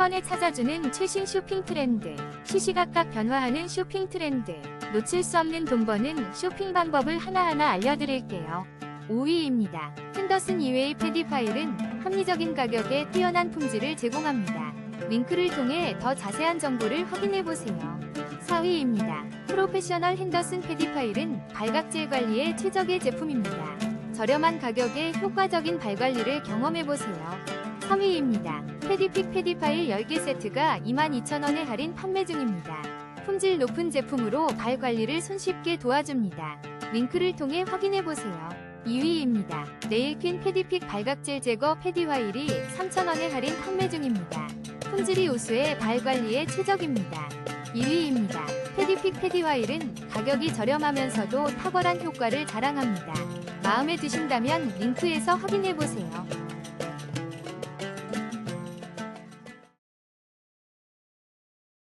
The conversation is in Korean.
번에 찾아주는 최신 쇼핑 트렌드. 시시각각 변화하는 쇼핑 트렌드. 놓칠 수 없는 돈 버는 쇼핑 방법을 하나하나 알려드릴게요. 5위입니다. 핸더슨 이외의 패디 파일은 합리적인 가격에 뛰어난 품질을 제공합니다. 링크를 통해 더 자세한 정보를 확인해보세요. 4위입니다. 프로페셔널 핸더슨 패디 파일은 발각질 관리에 최적의 제품입니다. 저렴한 가격에 효과적인 발 관리를 경험해보세요. 3위입니다. 패디픽 패디 파일 10개 세트가 22,000원에 할인 판매 중입니다. 품질 높은 제품으로 발 관리를 손쉽게 도와줍니다. 링크를 통해 확인해보세요. 2위입니다. 네일퀸 패디픽 발각질 제거 패디 화일이 3,000원에 할인 판매 중입니다. 품질이 우수해 발 관리에 최적입니다. 1위입니다. 패디픽 패디 화일은 가격이 저렴하면서도 탁월한 효과를 자랑합니다. 마음에 드신다면 링크에서 확인해보세요.